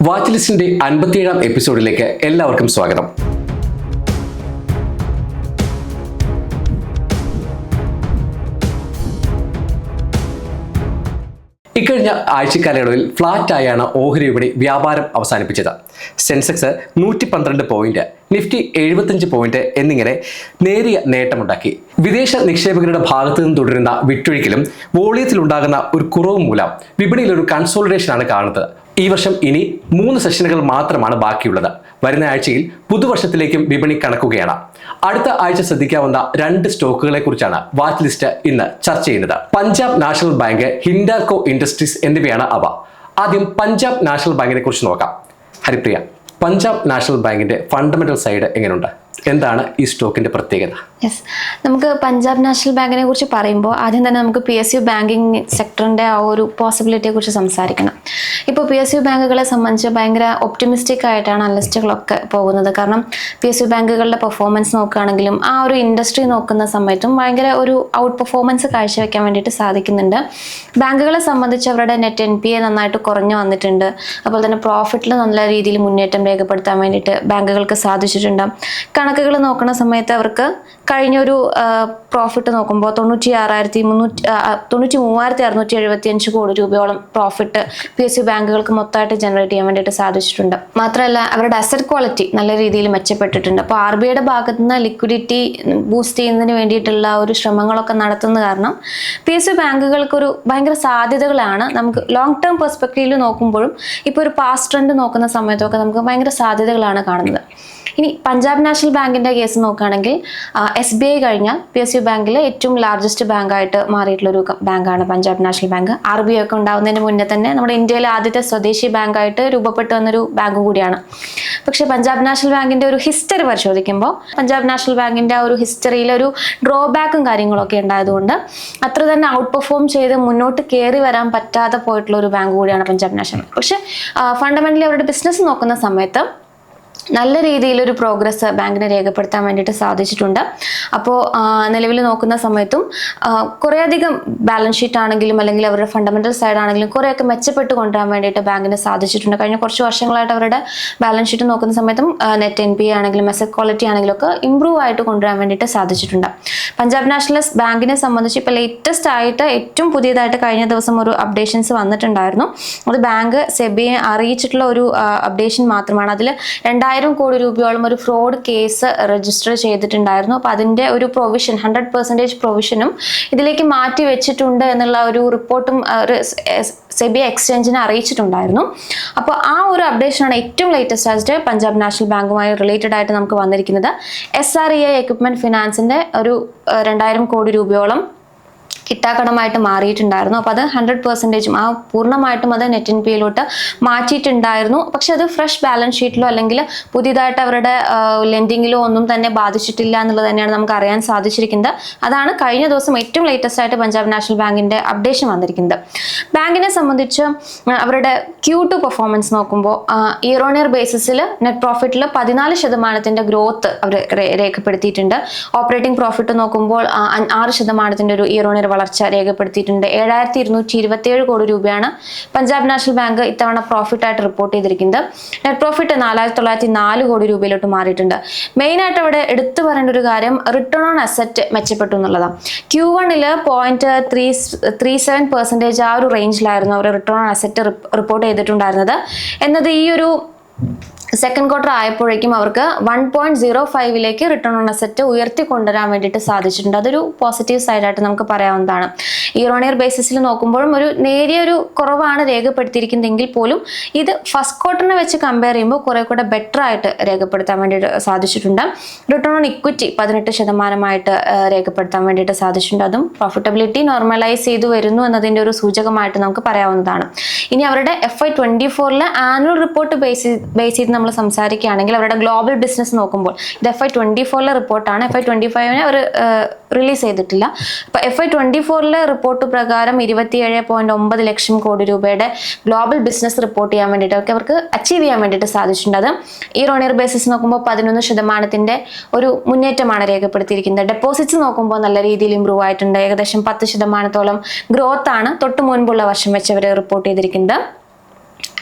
Watch ലിസ്റ്റിന്റെ അൻപത്തിയേഴാം എപ്പിസോഡിലേക്ക് എല്ലാവർക്കും സ്വാഗതം. ഇക്കഴിഞ്ഞ ആഴ്ചക്കാലയളവിൽ ഫ്ലാറ്റായാണ് ഓഹരി വിപണി വ്യാപാരം അവസാനിപ്പിച്ചത്. സെൻസെക്സ് നൂറ്റി പന്ത്രണ്ട് പോയിന്റ് നിഫ്റ്റി എഴുപത്തഞ്ച് പോയിന്റ് എന്നിങ്ങനെ നേരിയ നേട്ടമുണ്ടാക്കി. വിദേശ നിക്ഷേപകരുടെ ഭാഗത്തു നിന്ന് തുടരുന്ന വിറ്റൊഴിക്കലും വോളിയത്തിലുണ്ടാകുന്ന ഒരു കുറവ് മൂലം വിപണിയിൽ ഒരു കൺസോളിഡേഷനാണ് കാണുന്നത്. ഈ വർഷം ഇനി മൂന്ന് സെഷനുകൾ മാത്രമാണ് ബാക്കിയുള്ളത്. വരുന്ന ആഴ്ചയിൽ പുതുവർഷത്തിലേക്കും വിപണി കണക്കുകയാണ്. അടുത്ത ആഴ്ച ശ്രദ്ധിക്കാവുന്ന രണ്ട് സ്റ്റോക്കുകളെ കുറിച്ചാണ് വാച്ച് ലിസ്റ്റ് ഇന്ന് ചർച്ച ചെയ്യുന്നത്. Punjab national bank Hindalco industries എന്നിവയാണ് അവ. ആദ്യം പഞ്ചാബ് നാഷണൽ ബാങ്കിനെ കുറിച്ച് നോക്കാം. ഹരിപ്രിയ പഞ്ചാബ് നാഷണൽ ബാങ്കിന്റെ ഫണ്ടമെന്റൽ സൈഡ് എങ്ങനെയുണ്ട്? എന്താണ് ഈ സ്റ്റോക്കിന്റെ പ്രത്യേകത? യെസ് നമുക്ക് പഞ്ചാബ് നാഷണൽ ബാങ്കിനെ കുറിച്ച് പറയുമ്പോൾ ആദ്യം തന്നെ നമുക്ക് പി എസ് യു ബാങ്കിങ് സെക്ടറിന്റെ ആ ഒരു പോസിബിലിറ്റിയെ കുറിച്ച് സംസാരിക്കണം. ഇപ്പോൾ പി എസ് യു ബാങ്കുകളെ സംബന്ധിച്ച് ഭയങ്കര ഒപ്റ്റിമിസ്റ്റിക് ആയിട്ടാണ് അനലിസ്റ്റുകളൊക്കെ പോകുന്നത്. കാരണം പി എസ് യു ബാങ്കുകളുടെ പെർഫോമൻസ് നോക്കുകയാണെങ്കിലും ആ ഒരു ഇൻഡസ്ട്രി നോക്കുന്ന സമയത്തും ഭയങ്കര ഒരു ഔട്ട് പെർഫോമൻസ് കാഴ്ചവെക്കാൻ വേണ്ടിയിട്ട് സാധിക്കുന്നുണ്ട്. ബാങ്കുകളെ സംബന്ധിച്ച് അവരുടെ നെറ്റ് എൻ പി എ നന്നായിട്ട് കുറഞ്ഞു വന്നിട്ടുണ്ട്. അതുപോലെ തന്നെ പ്രോഫിറ്റിൽ നല്ല രീതിയിൽ മുന്നേറ്റം രേഖപ്പെടുത്താൻ വേണ്ടിയിട്ട് ബാങ്കുകൾക്ക് സാധിച്ചിട്ടുണ്ട്. കണക്കുകൾ നോക്കുന്ന സമയത്ത് അവർക്ക് കഴിഞ്ഞ ഒരു പ്രോഫിറ്റ് നോക്കുമ്പോൾ തൊണ്ണൂറ്റി ആറായിരത്തി മുന്നൂറ്റി തൊണ്ണൂറ്റി മൂവായിരത്തി അറുന്നൂറ്റി എഴുപത്തി അഞ്ച് കോടി രൂപയോളം പ്രോഫിറ്റ് പി എസ് സി ബാങ്കുകൾക്ക് മൊത്തമായിട്ട് ജനറേറ്റ് ചെയ്യാൻ വേണ്ടിയിട്ട് സാധിച്ചിട്ടുണ്ട്. മാത്രമല്ല അവരുടെ അസറ്റ് ക്വാളിറ്റി നല്ല രീതിയിൽ മെച്ചപ്പെട്ടിട്ടുണ്ട്. അപ്പോൾ ആർ ബി ഐയുടെ ഭാഗത്തു നിന്ന് ലിക്വിഡിറ്റി ബൂസ്റ്റ് ചെയ്യുന്നതിന് വേണ്ടിയിട്ടുള്ള ഒരു ശ്രമങ്ങളൊക്കെ നടത്തുന്ന കാരണം പി എസ് സി ബാങ്കുകൾക്കൊരു ഭയങ്കര സാധ്യതകളാണ്. നമുക്ക് ലോങ് ടേം പെർസ്പെക്റ്റീവിൽ നോക്കുമ്പോഴും ഇപ്പോൾ ഒരു പാസ്റ്റ് ട്രെൻഡ് നോക്കുന്ന സമയത്തൊക്കെ നമുക്ക് ഭയങ്കര സാധ്യതകളാണ് കാണുന്നത്. ഇനി പഞ്ചാബ് നാഷണൽ ബാങ്കിന്റെ കേസ് നോക്കുകയാണെങ്കിൽ എസ് ബി ഐ കഴിഞ്ഞാൽ പി എസ് യു ബാങ്കിലെ ഏറ്റവും ലാർജസ്റ്റ് ബാങ്കായിട്ട് മാറിയിട്ടുള്ള ഒരു ബാങ്കാണ് Punjab national bank. R B I ഒക്കെ ഉണ്ടാവുന്നതിന് മുന്നേ തന്നെ നമ്മുടെ ഇന്ത്യയിലെ ആദ്യത്തെ സ്വദേശി ബാങ്കായിട്ട് രൂപപ്പെട്ടു വന്നൊരു ബാങ്കും കൂടിയാണ്. പക്ഷേ പഞ്ചാബ് നാഷണൽ ബാങ്കിന്റെ ഒരു ഹിസ്റ്ററി പരിശോധിക്കുമ്പോൾ പഞ്ചാബ് നാഷണൽ ബാങ്കിന്റെ ആ ഒരു ഹിസ്റ്ററിയിൽ ഒരു ഡ്രോബാക്കും കാര്യങ്ങളൊക്കെ ഉണ്ടായതുകൊണ്ട് അത്ര തന്നെ ഔട്ട് പെർഫോം ചെയ്ത് മുന്നോട്ട് കയറി വരാൻ പറ്റാതെ പോയിട്ടുള്ള ഒരു ബാങ്ക് കൂടിയാണ് പഞ്ചാബ് നാഷണൽ പക്ഷേ ഫണ്ടമെന്റലി അവരുടെ ബിസിനസ് നോക്കുന്ന സമയത്ത് നല്ല രീതിയിലൊരു പ്രോഗ്രസ് ബാങ്കിന് രേഖപ്പെടുത്താൻ വേണ്ടിയിട്ട് സാധിച്ചിട്ടുണ്ട്. അപ്പോൾ നിലവിൽ നോക്കുന്ന സമയത്തും കുറേയധികം ബാലൻസ് ഷീറ്റ് ആണെങ്കിലും അല്ലെങ്കിൽ അവരുടെ ഫണ്ടമെന്റൽ സൈഡ് ആണെങ്കിലും കുറേയൊക്കെ മെച്ചപ്പെട്ട് കൊണ്ടുവരാൻ വേണ്ടിയിട്ട് ബാങ്കിന് സാധിച്ചിട്ടുണ്ട്. കഴിഞ്ഞ കുറച്ച് വർഷങ്ങളായിട്ട് അവരുടെ ബാലൻസ് ഷീറ്റ് നോക്കുന്ന സമയത്തും നെറ്റ് എൻ പി ആണെങ്കിലും മെസ്സറ്റ് ക്വാളിറ്റി ആണെങ്കിലും ഒക്കെ ഇമ്പ്രൂവ് ആയിട്ട് കൊണ്ടുവരാൻ വേണ്ടിയിട്ട് സാധിച്ചിട്ടുണ്ട്. പഞ്ചാബ് നാഷണൽ ബാങ്കിനെ സംബന്ധിച്ച് ഇപ്പോൾ ലേറ്റസ്റ്റ് ആയിട്ട് ഏറ്റവും പുതിയതായിട്ട് കഴിഞ്ഞ ദിവസം ഒരു അപ്ഡേഷൻസ് വന്നിട്ടുണ്ടായിരുന്നു. അത് ബാങ്ക് സെബിയെ അറിയിച്ചിട്ടുള്ള ഒരു അപ്ഡേഷൻ മാത്രമാണ്. അതിൽ രണ്ടായിരം കോടി രൂപയോളം ഒരു ഫ്രോഡ് കേസ് രജിസ്റ്റർ ചെയ്തിട്ടുണ്ടായിരുന്നു. അപ്പോൾ അതിന്റെ ഒരു പ്രൊവിഷൻ ഹൺഡ്രഡ് പെർസെന്റേജ് പ്രൊവിഷനും ഇതിലേക്ക് മാറ്റി വെച്ചിട്ടുണ്ട് എന്നുള്ള ഒരു റിപ്പോർട്ടും സെബി എക്സ്ചേഞ്ചിനെ അറിയിച്ചിട്ടുണ്ടായിരുന്നു. അപ്പോൾ ആ ഒരു അപ്ഡേഷനാണ് ഏറ്റവും ലേറ്റസ്റ്റ് ആയിട്ട് പഞ്ചാബ് നാഷണൽ ബാങ്കുമായി റിലേറ്റഡ് ആയിട്ട് നമുക്ക് വന്നിരിക്കുന്നത്. S R E I equipment ഫിനാൻസിന്റെ ഒരു രണ്ടായിരം കോടി രൂപയോളം കിട്ടാക്കടമായിട്ട് മാറിയിട്ടുണ്ടായിരുന്നു. അപ്പോൾ അത് ഹൺഡ്രഡ് പെർസെന്റേജും ആ പൂർണമായിട്ടും അത് നെറ്റ് എൻ പിയിലോട്ട് മാറ്റിയിട്ടുണ്ടായിരുന്നു. പക്ഷെ അത് ഫ്രഷ് ബാലൻസ് ഷീറ്റിലോ അല്ലെങ്കിൽ പുതിയതായിട്ട് അവരുടെ ലെൻഡിങ്ങിലോ ഒന്നും തന്നെ ബാധിച്ചിട്ടില്ല എന്നുള്ളത് തന്നെയാണ് നമുക്ക് അറിയാൻ സാധിച്ചിരിക്കുന്നത്. അതാണ് കഴിഞ്ഞ ദിവസം ഏറ്റവും ലേറ്റസ്റ്റ് ആയിട്ട് പഞ്ചാബ് നാഷണൽ ബാങ്കിന്റെ അപ്ഡേഷൻ വന്നിരിക്കുന്നത്. ബാങ്കിനെ സംബന്ധിച്ച് അവരുടെ ക്യൂ ടു പെർഫോമൻസ് നോക്കുമ്പോൾ ഇയർ ഓൺ ഇയർ ബേസിസിൽ നെറ്റ് പ്രോഫിറ്റിൽ പതിനാല് ശതമാനത്തിന്റെ ഗ്രോത്ത് അവർ രേഖപ്പെടുത്തിയിട്ടുണ്ട്. ഓപ്പറേറ്റിംഗ് പ്രോഫിറ്റ് നോക്കുമ്പോൾ ആറ് ശതമാനത്തിന്റെ ഒരു ഇയർ ഓൺ ഇയർ വളർച്ച രേഖപ്പെടുത്തിയിട്ടുണ്ട്. ഏഴായിരത്തി ഇരുന്നൂറ്റി ഇരുപത്തിയേഴ് കോടി രൂപയാണ് പഞ്ചാബ് നാഷണൽ ബാങ്ക് ഇത്തവണ പ്രോഫിറ്റ് ആയിട്ട് റിപ്പോർട്ട് ചെയ്തിരിക്കുന്നത്. നെറ്റ് പ്രോഫിറ്റ് നാലായിരത്തി തൊള്ളായിരത്തി നാല് കോടി രൂപയിലോട്ട് മാറിയിട്ടുണ്ട്. മെയിൻ ആയിട്ട് അവിടെ എടുത്തു പറയേണ്ട ഒരു കാര്യം റിട്ടേൺ ഓൺ അസറ്റ് മെച്ചപ്പെട്ടു എന്നുള്ളതാണ്. ക്യൂ വണ്ണിൽ point three three seven percentage ആ ഒരു റേഞ്ചിലായിരുന്നു അവർ റിട്ടേൺ ഓൺ അസറ്റ് റിപ്പോർട്ട് ചെയ്തിട്ടുണ്ടായിരുന്നത്. എന്നത് ഈ ഒരു സെക്കൻഡ് ക്വാർട്ടർ ആയപ്പോഴേക്കും അവർക്ക് വൺ പോയിന്റ് സീറോ ഫൈവിലേക്ക് റിട്ടേൺ ഓൺ അസറ്റ് ഉയർത്തി കൊണ്ടുവരാൻ വേണ്ടിയിട്ട് സാധിച്ചിട്ടുണ്ട്. അതൊരു പോസിറ്റീവ് സൈഡായിട്ട് നമുക്ക് പറയാവുന്നതാണ്. ഇയർ ഓൺ ഇയർ ബേസിസിൽ നോക്കുമ്പോഴും ഒരു നേരിയ ഒരു കുറവാണ് രേഖപ്പെടുത്തിയിരിക്കുന്നതെങ്കിൽ പോലും ഇത് ഫസ്റ്റ് ക്വാർട്ടറിനെ വെച്ച് കമ്പയർ ചെയ്യുമ്പോൾ കുറെ കൂടെ ബെറ്റർ ആയിട്ട് രേഖപ്പെടുത്താൻ വേണ്ടിയിട്ട് സാധിച്ചിട്ടുണ്ട്. റിട്ടേൺ ഓൺ ഇക്വിറ്റി പതിനെട്ട് ശതമാനമായിട്ട് രേഖപ്പെടുത്താൻ വേണ്ടിയിട്ട് സാധിച്ചിട്ടുണ്ട്. അതും പ്രോഫിറ്റബിലിറ്റി നോർമലൈസ് ചെയ്തു വരുന്നു എന്നതിന്റെ ഒരു സൂചകമായിട്ട് നമുക്ക് പറയാവുന്നതാണ്. ഇനി അവരുടെ എഫ് ഐ ട്വന്റി ഫോറിലെ ആനുവൽ റിപ്പോർട്ട് ബേസ് ബേസ് ചെയ്ത് നമ്മൾ സംസാരിക്കുകയാണെങ്കിൽ അവരുടെ ഗ്ലോബൽ ബിസിനസ് നോക്കുമ്പോൾ ഇത് എഫ് ഐ ട്വന്റി ഫോറിലെ റിപ്പോർട്ടാണ്. എഫ് ഐ ട്വന്റി ഫൈവിനെ അവർ റിലീസ് ചെയ്തിട്ടില്ല. അപ്പോൾ എഫ് ഐ ട്വന്റി ഫോറിലെ റിപ്പോർട്ട് പ്രകാരം ഇരുപത്തിയേഴ് പോയിന്റ് ഒമ്പത് ലക്ഷം കോടി രൂപയുടെ ഗ്ലോബൽ ബിസിനസ് റിപ്പോർട്ട് ചെയ്യാൻ വേണ്ടിയിട്ട് അവർക്ക് അച്ചീവ് ചെയ്യാൻ വേണ്ടിയിട്ട് സാധിച്ചിട്ടുണ്ട്. അത് ഈ റോണിയർ ബേസിസ് നോക്കുമ്പോൾ പതിനൊന്ന് ശതമാനത്തിന്റെ ഒരു മുന്നേറ്റമാണ് രേഖപ്പെടുത്തിയിരിക്കുന്നത്. ഡെപ്പോസിറ്റ്സ് നോക്കുമ്പോൾ നല്ല രീതിയിൽ ഇമ്പ്രൂവ് ആയിട്ടുണ്ട്. ഏകദേശം പത്ത് ശതമാനത്തോളം ഗ്രോത്ത് ആണ് തൊട്ട് മുൻപുള്ള വർഷം വെച്ച് അവർ റിപ്പോർട്ട് ചെയ്തിരിക്കുന്നത്.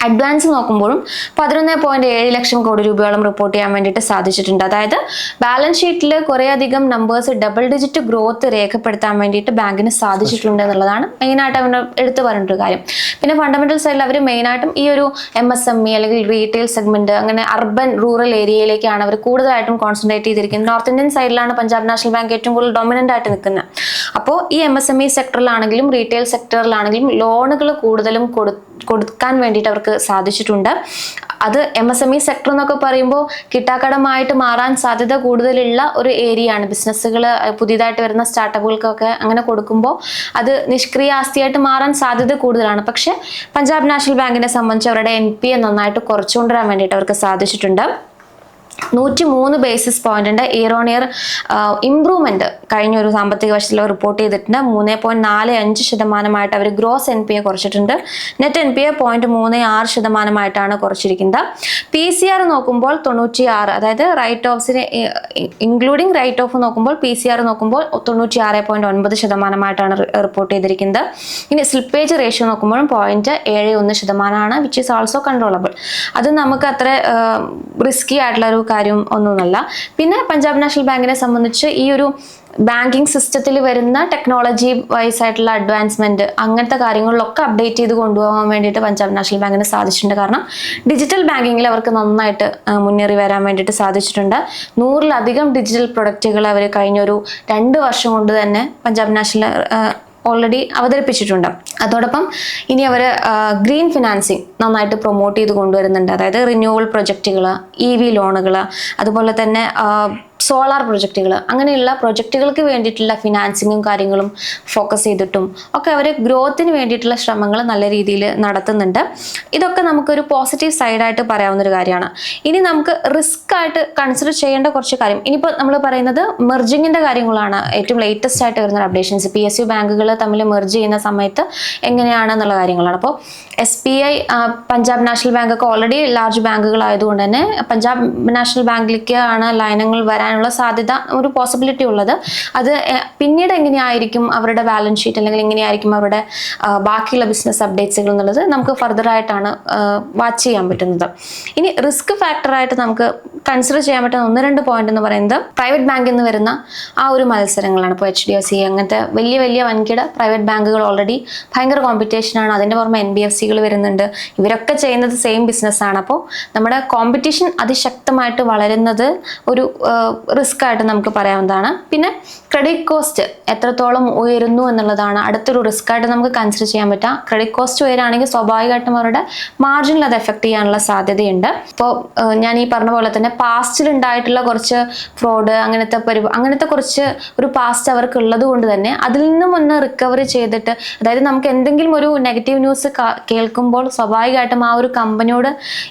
അഡ്വാൻസ് നോക്കുമ്പോഴും പതിനൊന്ന് പോയിന്റ് ഏഴ് ലക്ഷം കോടി രൂപയോളം റിപ്പോർട്ട് ചെയ്യാൻ വേണ്ടിയിട്ട് സാധിച്ചിട്ടുണ്ട്. അതായത് ബാലൻസ് ഷീറ്റിൽ കുറേയധികം നമ്പേഴ്സ് ഡബിൾ ഡിജിറ്റ് ഗ്രോത്ത് രേഖപ്പെടുത്താൻ വേണ്ടിയിട്ട് ബാങ്കിന് സാധിച്ചിട്ടുണ്ട് എന്നുള്ളതാണ് മെയിനായിട്ട് അവർ എടുത്തു പറഞ്ഞിട്ടൊരു കാര്യം. പിന്നെ ഫണ്ടമെന്റൽ സൈഡിൽ അവർ മെയിനായിട്ടും ഈ ഒരു M S M E E അല്ലെങ്കിൽ റീറ്റെയിൽ സെഗ്മെന്റ് അങ്ങനെ അർബൻ റൂറൽ ഏരിയയിലേക്കാണ് അവർ കൂടുതലായിട്ടും കോൺസെൻട്രേറ്റ് ചെയ്തിരിക്കുന്നത്. നോർത്ത് ഇന്ത്യൻ സൈഡിലാണ് പഞ്ചാബ് നാഷണൽ ബാങ്ക് ഏറ്റവും കൂടുതൽ ഡൊമിനന്റ് ആയിട്ട് നിൽക്കുന്നത്. അപ്പോൾ ഈ എം എസ് എം ഇ സെക്ടറിലാണെങ്കിലും റീറ്റെയിൽ സെക്ടറിലാണെങ്കിലും ലോണുകൾ കൂടുതലും കൊടു കൊടുക്കാൻ വേണ്ടിയിട്ട് അവർക്ക് സാധിച്ചിട്ടുണ്ട്. അത് M S M E sector എന്നൊക്കെ പറയുമ്പോൾ കിട്ടാക്കടമായിട്ട് മാറാൻ സാധ്യത കൂടുതലുള്ള ഒരു ഏരിയ ആണ്. ബിസിനസ്സുകൾ പുതിയതായിട്ട് വരുന്ന സ്റ്റാർട്ടപ്പുകൾക്കൊക്കെ അങ്ങനെ കൊടുക്കുമ്പോൾ അത് നിഷ്ക്രിയ ആസ്തിയായിട്ട് മാറാൻ സാധ്യത കൂടുതലാണ്. പക്ഷേ പഞ്ചാബ് നാഷണൽ ബാങ്കിനെ സംബന്ധിച്ച് അവരുടെ എൻ പി എ നന്നായിട്ട് കുറച്ചുകൊണ്ടുവരാൻ വേണ്ടിയിട്ട് അവർക്ക് സാധിച്ചിട്ടുണ്ട്. നൂറ്റി മൂന്ന് ബേസിസ് പോയിന്റിന്റെ ഇയർ ഓൺ ഇയർ ഇംപ്രൂവ്മെന്റ് കഴിഞ്ഞ ഒരു സാമ്പത്തിക വർഷത്തിൽ റിപ്പോർട്ട് ചെയ്തിട്ടുണ്ട്. മൂന്ന് പോയിന്റ് നാല് അഞ്ച് ശതമാനമായിട്ട് അവർ ഗ്രോസ് എൻ പി എ കുറച്ചിട്ടുണ്ട്. Net N P A point മൂന്ന് ആറ് ശതമാനമായിട്ടാണ് കുറച്ചിരിക്കുന്നത്. പി സി ആർ നോക്കുമ്പോൾ തൊണ്ണൂറ്റി ആറ് അതായത് റൈറ്റ് ഓഫ്സിനെ ഇൻക്ലൂഡിംഗ് റൈറ്റ് ഓഫ് നോക്കുമ്പോൾ പി സി ആർ നോക്കുമ്പോൾ തൊണ്ണൂറ്റി ആറ് പോയിന്റ് ഒൻപത് ശതമാനമായിട്ടാണ് റിപ്പോർട്ട് ചെയ്തിരിക്കുന്നത്. ഇനി സ്ലിപ്പേജ് റേഷ്യോ നോക്കുമ്പോഴും പോയിന്റ് ഏഴ് ഒന്ന് ശതമാനമാണ് വിച്ച് ഈസ് ഓൾസോ കൺട്രോളബിൾ അത് നമുക്ക് അത്ര റിസ്കി ആയിട്ടുള്ള ഒരു കാര്യം ഒന്നുമല്ല പിന്നെ പഞ്ചാബ് നാഷണൽ ബാങ്കിനെ സംബന്ധിച്ച് ഈ ഒരു ബാങ്കിങ് സിസ്റ്റത്തിൽ വരുന്ന ടെക്നോളജി വൈസ് ആയിട്ടുള്ള അഡ്വാൻസ്മെന്റ് അങ്ങനത്തെ കാര്യങ്ങളിലൊക്കെ അപ്ഡേറ്റ് ചെയ്ത് കൊണ്ടുപോകാൻ വേണ്ടിയിട്ട് പഞ്ചാബ് നാഷണൽ ബാങ്കിന് സാധിച്ചിട്ടുണ്ട്. കാരണം ഡിജിറ്റൽ ബാങ്കിങ്ങിൽ അവർക്ക് നന്നായിട്ട് മുന്നേറി വരാൻ വേണ്ടിയിട്ട് സാധിച്ചിട്ടുണ്ട്. നൂറിലധികം ഡിജിറ്റൽ പ്രൊഡക്റ്റുകൾ അവർ കഴിഞ്ഞൊരു രണ്ട് വർഷം കൊണ്ട് തന്നെ പഞ്ചാബ് നാഷണൽ ഓൾറെഡി അവതരിപ്പിച്ചിട്ടുണ്ട്. അതോടൊപ്പം ഇനി അവർ ഗ്രീൻ ഫിനാൻസിങ് നന്നായിട്ട് പ്രൊമോട്ട് ചെയ്ത് കൊണ്ടുവരുന്നുണ്ട്. അതായത് റിന്യൂവൽ പ്രൊജക്റ്റുകൾ ഇ വി ലോണുകൾ അതുപോലെ തന്നെ സോളാർ പ്രൊജക്റ്റുകൾ അങ്ങനെയുള്ള പ്രൊജക്റ്റുകൾക്ക് വേണ്ടിയിട്ടുള്ള ഫിനാൻസിങ്ങും കാര്യങ്ങളും ഫോക്കസ് ചെയ്തിട്ടും ഒക്കെ അവർ ഗ്രോത്തിന് വേണ്ടിയിട്ടുള്ള ശ്രമങ്ങൾ നല്ല രീതിയിൽ നടത്തുന്നുണ്ട്. ഇതൊക്കെ നമുക്കൊരു പോസിറ്റീവ് സൈഡായിട്ട് പറയാവുന്ന ഒരു കാര്യമാണ്. ഇനി നമുക്ക് റിസ്ക് ആയിട്ട് കൺസിഡർ ചെയ്യേണ്ട കുറച്ച് കാര്യം. ഇനിയിപ്പോൾ നമ്മൾ പറയുന്നത് മെർജിങ്ങിന്റെ കാര്യങ്ങളാണ് ഏറ്റവും ലേറ്റസ്റ്റ് ആയിട്ട് വരുന്ന അപ്ഡേഷൻസ് പി എസ് യു ബാങ്കുകൾ തമ്മിൽ മെർജ് ചെയ്യുന്ന സമയത്ത് എങ്ങനെയാണെന്നുള്ള കാര്യങ്ങളാണ്. അപ്പോൾ S B I Punjab national bank ഒക്കെ ഓൾറെഡി ലാർജ് ബാങ്കുകളായതുകൊണ്ട് തന്നെ പഞ്ചാബ് നാഷണൽ ബാങ്കിലേക്ക് ആണ് ലയനങ്ങൾ വരാനുള്ള സാധ്യത ഒരു പോസിബിലിറ്റി ഉള്ളത്. അത് പിന്നീട് എങ്ങനെയായിരിക്കും അവരുടെ ബാലൻസ് ഷീറ്റ് അല്ലെങ്കിൽ എങ്ങനെയായിരിക്കും അവരുടെ ബാക്കിയുള്ള ബിസിനസ് അപ്ഡേറ്റ്സുകൾ എന്നുള്ളത് നമുക്ക് ഫർദർ ആയിട്ടാണ് വാച്ച് ചെയ്യാൻ പറ്റുന്നത്. ഇനി റിസ്ക് ഫാക്ടറായിട്ട് നമുക്ക് കൺസിഡർ ചെയ്യാൻ പറ്റുന്ന ഒന്ന് രണ്ട് പോയിന്റ് എന്ന് പറയുന്നത് പ്രൈവറ്റ് ബാങ്കിൽ നിന്ന് വരുന്ന ആ ഒരു മത്സരങ്ങളാണ് ഇപ്പോൾ എച്ച് ഡി എഫ് സി അങ്ങനത്തെ വലിയ വലിയ വൻകിട പ്രൈവറ്റ് ബാങ്കുകൾ ഓൾറെഡി ഭയങ്കര കോമ്പറ്റീഷനാണ് അതിന്റെ പുറമെ എൻ ബി എഫ് സികൾ വരുന്നുണ്ട്. ഇവരൊക്കെ ചെയ്യുന്നത് സെയിം ബിസിനസ്സാണ് അപ്പോൾ നമ്മുടെ കോമ്പറ്റീഷൻ അതിശക്തമായിട്ട് വളരുന്നത് ഒരു റിസ്ക് ആയിട്ട് നമുക്ക് പറയാവുന്നതാണ്. പിന്നെ ക്രെഡിറ്റ് കോസ്റ്റ് എത്രത്തോളം ഉയരുന്നു എന്നുള്ളതാണ് അടുത്തൊരു റിസ്ക് ആയിട്ട് നമുക്ക് കൺസിഡർ ചെയ്യാൻ പറ്റുക. ക്രെഡിറ്റ് കോസ്റ്റ് ഉയരാണെങ്കിൽ സ്വാഭാവികമായിട്ടും അവരുടെ മാർജിനിൽ അത് എഫക്ട് ചെയ്യാനുള്ള സാധ്യതയുണ്ട്. ഇപ്പോൾ ഞാൻ ഈ പറഞ്ഞ പോലെ തന്നെ പാസ്റ്റിൽ ഉണ്ടായിട്ടുള്ള കുറച്ച് ഫ്രോഡ് അങ്ങനത്തെ പരി അങ്ങനത്തെ കുറച്ച് ഒരു പാസ്റ്റ് അവർക്ക് ഉള്ളത് കൊണ്ട് തന്നെ അതിൽ നിന്നും ഒന്ന് റിക്കവറി ചെയ്തിട്ട് അതായത് നമുക്ക് എന്തെങ്കിലും ഒരു നെഗറ്റീവ് ന്യൂസ് കേൾക്കുമ്പോൾ സ്വാഭാവികമായിട്ടും ആ ഒരു കമ്പനിയോട്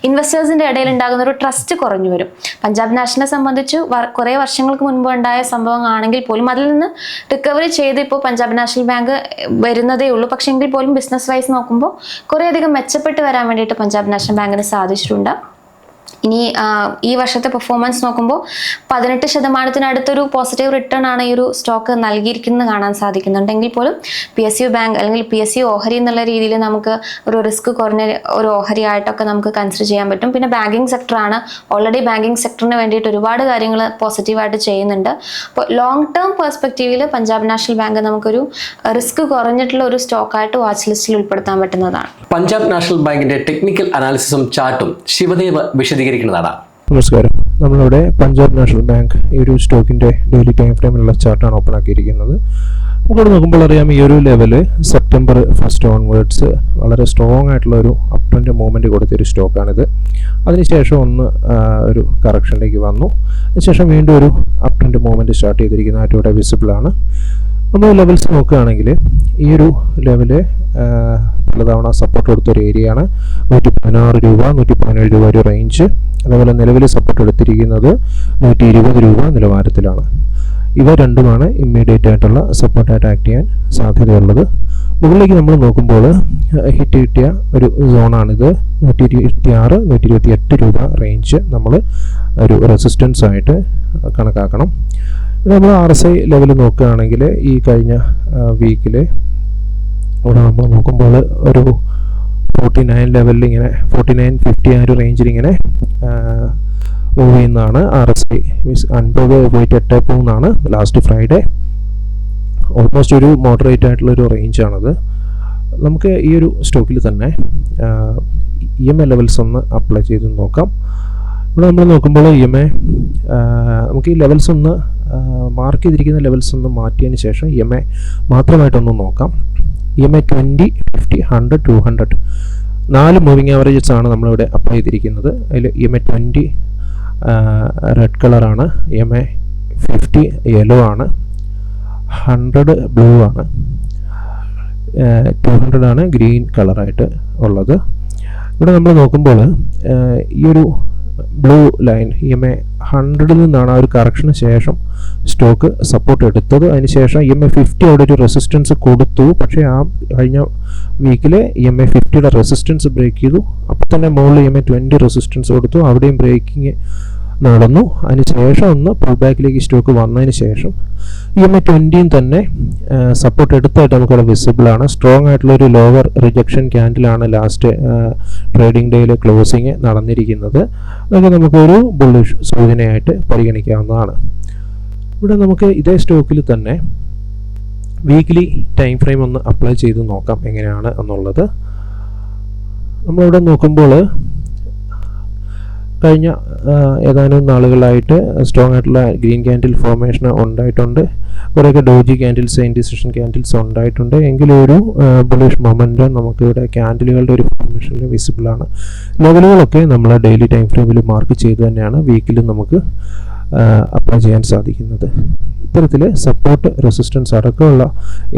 ഇൻവെസ്റ്റേഴ്സിന്റെ ഇടയിൽ ഉണ്ടാകുന്ന ഒരു ട്രസ്റ്റ് കുറഞ്ഞു വരും. പഞ്ചാബ് നാഷണലിനെ സംബന്ധിച്ച് കുറേ വർഷങ്ങൾക്ക് മുൻപ് ഉണ്ടായ സംഭവം ആണെങ്കിൽ പോലും അതിൽ നിന്ന് റിക്കവറി ചെയ്ത് ഇപ്പോൾ പഞ്ചാബ് നാഷണൽ ബാങ്ക് വരുന്നതേ ഉള്ളൂ. പക്ഷേ എങ്കിൽ പോലും ബിസിനസ് വൈസ് നോക്കുമ്പോൾ കുറേയധികം മെച്ചപ്പെട്ട് വരാൻ വേണ്ടിയിട്ട് പഞ്ചാബ് നാഷണൽ ബാങ്കിന് സാധിച്ചിട്ടുണ്ട്. ഇനി ഈ വർഷത്തെ പെർഫോമൻസ് നോക്കുമ്പോൾ പതിനെട്ട് ശതമാനത്തിനടുത്തൊരു പോസിറ്റീവ് റിട്ടേൺ ആണ് ഈ ഒരു സ്റ്റോക്ക് നൽകിയിരിക്കുന്നത് കാണാൻ സാധിക്കുന്നുണ്ടെങ്കിൽ പോലും പി എസ് യു ബാങ്ക് അല്ലെങ്കിൽ പി എസ് യു ഓഹരി എന്നുള്ള രീതിയിൽ നമുക്ക് ഒരു റിസ്ക് കുറഞ്ഞ ഒരു ഓഹരി ആയിട്ടൊക്കെ നമുക്ക് കൺസിഡർ ചെയ്യാൻ പറ്റും. പിന്നെ ബാങ്കിങ് സെക്ടറാണ് ഓൾറെഡി ബാങ്കിങ് സെക്ടറിന് വേണ്ടിയിട്ട് ഒരുപാട് കാര്യങ്ങൾ പോസിറ്റീവായിട്ട് ചെയ്യുന്നുണ്ട്. അപ്പോൾ ലോങ് ടേം പെർസ്പെക്റ്റീവിൽ പഞ്ചാബ് നാഷണൽ ബാങ്ക് നമുക്കൊരു റിസ്ക് കുറഞ്ഞിട്ടുള്ള ഒരു സ്റ്റോക്കായിട്ട് വാച്ച് ലിസ്റ്റിൽ ഉൾപ്പെടുത്താൻ പറ്റുന്നതാണ്. പഞ്ചാബ് നാഷണൽ ബാങ്കിന്റെ ടെക്നിക്കൽ അനാലിസിസും ചാർട്ടും ശിവദേവ് വിശദീകരിക്കുന്നതാണ് നമസ്കാരം. നമ്മളിവിടെ പഞ്ചാബ് നാഷണൽ ബാങ്ക് ഈ ഒരു സ്റ്റോക്കിന്റെ ഡെയിലി ടൈം ഫ്രെയിമിലുള്ള ചാർട്ടാണ് ഓപ്പൺ ആക്കിയിരിക്കുന്നത്. നമുക്കിവിടെ നോക്കുമ്പോൾ അറിയാം ഈ ഒരു ലെവൽ സെപ്റ്റംബർ ഫസ്റ്റ് ഓൺവേർഡ്സ് വളരെ സ്ട്രോങ് ആയിട്ടുള്ള ഒരു അപ് ട്വന്റ് മൂവ്മെന്റ് കൊടുത്തൊരു സ്റ്റോക്കാണിത്. അതിനുശേഷം ഒന്ന് ഒരു കറക്ഷനിലേക്ക് വന്നു. അതിനുശേഷം വീണ്ടും ഒരു അപ് ട്വന്റ് മൂവ്മെന്റ് സ്റ്റാർട്ട് ചെയ്തിരിക്കുന്നതായിട്ട് ഇവിടെ വിസിബിളാണ് നമ്മൾ ലെവൽസ് നോക്കുകയാണെങ്കിൽ ഈ ഒരു ലെവൽ പലതവണ സപ്പോർട്ട് കൊടുത്തൊരു ഏരിയയാണ് നൂറ്റി പതിനാറ് രൂപ നൂറ്റി പതിനേഴ് രൂപ ഒരു റേഞ്ച് അതേപോലെ നിലവിൽ സപ്പോർട്ട് എടുത്തിരിക്കുന്നത് നൂറ്റി ഇരുപത് രൂപ നിലവാരത്തിലാണ്. ഇവ രണ്ടുമാണ് ഇമ്മീഡിയറ്റ് ആയിട്ടുള്ള സപ്പോർട്ടായിട്ട് ആക്ട് ചെയ്യാൻ സാധ്യതയുള്ളത്. മുകളിലേക്ക് നമ്മൾ നോക്കുമ്പോൾ ഹിറ്റ് കിട്ടിയ ഒരു സോണാണിത് നൂറ്റി ഇരുപത്തി ആറ് നൂറ്റി ഇരുപത്തി എട്ട് രൂപ റേഞ്ച് നമ്മൾ ഒരു റെസിസ്റ്റൻസ് ആയിട്ട് കണക്കാക്കണം. നമ്മൾ ആർ എസ് ഐ ലെവൽ നോക്കുകയാണെങ്കിൽ ഈ കഴിഞ്ഞ വീക്കിൽ ഇവിടെ നമ്മൾ നോക്കുമ്പോൾ ഒരു ഫോർട്ടി നയൻ ലെവലിൽ ഇങ്ങനെ ഫോർട്ടി നയൻ ഫിഫ്റ്റി ആ ഒരു റേഞ്ചിൽ ഇങ്ങനെ മൂവ് ചെയ്യുന്നതാണ് ആർ എസ് ഐ മീൻസ് അൻപത് പോയിട്ട് എട്ട് മൂന്നാണ് ലാസ്റ്റ് ഫ്രൈഡേ ഓൾമോസ്റ്റ് ഒരു മോഡറേറ്റ് ആയിട്ടുള്ള ഒരു റേഞ്ചാണത് നമുക്ക് ഈ ഒരു സ്റ്റോക്കിൽ തന്നെ ഇ എം എ ലെവൽസ് ഒന്ന് അപ്ലൈ ചെയ്ത് നോക്കാം. ഇവിടെ നമ്മൾ നോക്കുമ്പോൾ ഇ എം എ നമുക്ക് ഈ ലെവൽസ് ഒന്ന് മാർക്ക് ചെയ്തിരിക്കുന്ന ലെവൽസ് ഒന്ന് മാറ്റിയതിന് ശേഷം എം എ മാത്രമായിട്ടൊന്ന് നോക്കാം. M A twenty fifty hundred two hundred നാല് മൂവിങ് ആവറേജസ് ആണ് നമ്മളിവിടെ അപ്ലൈ ചെയ്തിരിക്കുന്നത്. അതിൽ എം എ ട്വന്റി റെഡ് കളറാണ് എം എ ഫിഫ്റ്റി യെല്ലോ ആണ്. ഹൺഡ്രഡ് ബ്ലൂ ആണ്. ടു ഹൺഡ്രഡ് ആണ് ഗ്രീൻ കളറായിട്ട് ഉള്ളത്. ഇവിടെ നമ്മൾ നോക്കുമ്പോൾ ഈ ഒരു blue line E M A ഹൺഡ്രഡിൽ നിന്നാണ് ആ ഒരു കറക്ഷന് ശേഷം സ്റ്റോക്ക് സപ്പോർട്ട് എടുത്തത്. അതിന് ശേഷം ഇ എം എ ഫിഫ്റ്റി അവിടെ ഒരു റെസിസ്റ്റൻസ് കൊടുത്തു. പക്ഷേ ആ കഴിഞ്ഞ വീക്കിൽ ഇ എം എ ഫിഫ്റ്റിയുടെ റെസിസ്റ്റൻസ് ബ്രേക്ക് ചെയ്തു. അപ്പോൾ തന്നെ മുകളിൽ E M A twenty resistance കൊടുത്തു. അവിടെയും ബ്രേക്കിംഗ് നടന്നു. അതിന് ശേഷം ഒന്ന് പുൾ ബാക്കിലേക്ക് സ്റ്റോക്ക് വന്നതിന് ശേഷം ഇ എം ഐ ട്വന്റിയും തന്നെ സപ്പോർട്ട് എടുത്തായിട്ട് വിസിബിൾ ആണ്. സ്ട്രോങ് ആയിട്ടുള്ള ഒരു ലോവർ റിജക്ഷൻ ക്യാൻഡിലാണ് ലാസ്റ്റ് ട്രേഡിംഗ് ഡേയിൽ ക്ലോസിങ് നടന്നിരിക്കുന്നത്. അതൊക്കെ നമുക്കൊരു ബുള്ളിഷ് സൂചനയായിട്ട് പരിഗണിക്കാവുന്നതാണ്. ഇവിടെ നമുക്ക് ഇതേ സ്റ്റോക്കിൽ തന്നെ വീക്ക്ലി ടൈം ഫ്രെയിം ഒന്ന് അപ്ലൈ ചെയ്ത് നോക്കാം എങ്ങനെയാണ് എന്നുള്ളത്. നമ്മളിവിടെ നോക്കുമ്പോൾ കഴിഞ്ഞ ഏതാനും നാളുകളായിട്ട് സ്ട്രോങ് ആയിട്ടുള്ള ഗ്രീൻ ക്യാൻഡിൽ ഫോർമേഷൻ ഉണ്ടായിട്ടുണ്ട്. കുറേയൊക്കെ ഡോജി ക്യാൻഡിൽസ് ഇൻഡിസിഷൻ ക്യാൻഡിൽസ് ഉണ്ടായിട്ടുണ്ട്. എങ്കിലും ഒരു ബുളിഷ് മൊമെന്റ് നമുക്കിവിടെ ക്യാൻഡിലുകളുടെ ഒരു ഫോർമേഷനിൽ വിസിബിൾ ആണ്. ലെവലുകളൊക്കെ നമ്മൾ ഡെയിലി ടൈം ഫ്രെയിമിൽ മാർക്ക് ചെയ്ത് തന്നെയാണ് വീക്കിലും നമുക്ക് അപ്ലൈ ചെയ്യാൻ സാധിക്കുന്നത്. ഇത്തരത്തിൽ സപ്പോർട്ട് റെസിസ്റ്റൻസ് അടക്കമുള്ള